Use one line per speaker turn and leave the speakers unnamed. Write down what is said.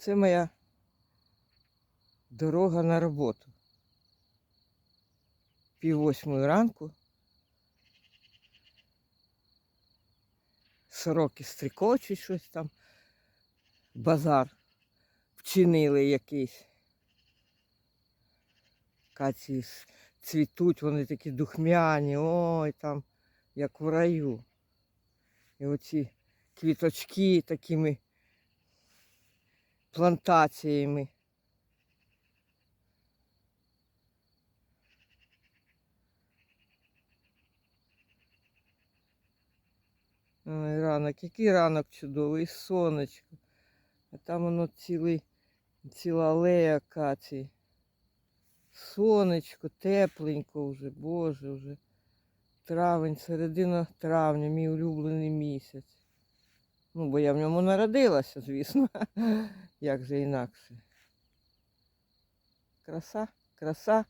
Це моя дорога на роботу. Пів восьмої ранку. Сороки стрікочуть щось там. Базар вчинили якийсь. Каці цвітуть, вони такі духмяні, ой там, як в раю. І оці квіточки такими плантаціями. Ой, ранок, який ранок чудовий, сонечко. А там воно цілий, ціла алея акації. Сонечко, тепленько вже, Боже, вже. Травень, середина травня, мій улюблений місяць. Ну, бо я в ньому народилася, звісно. Як же інакше. Краса, краса.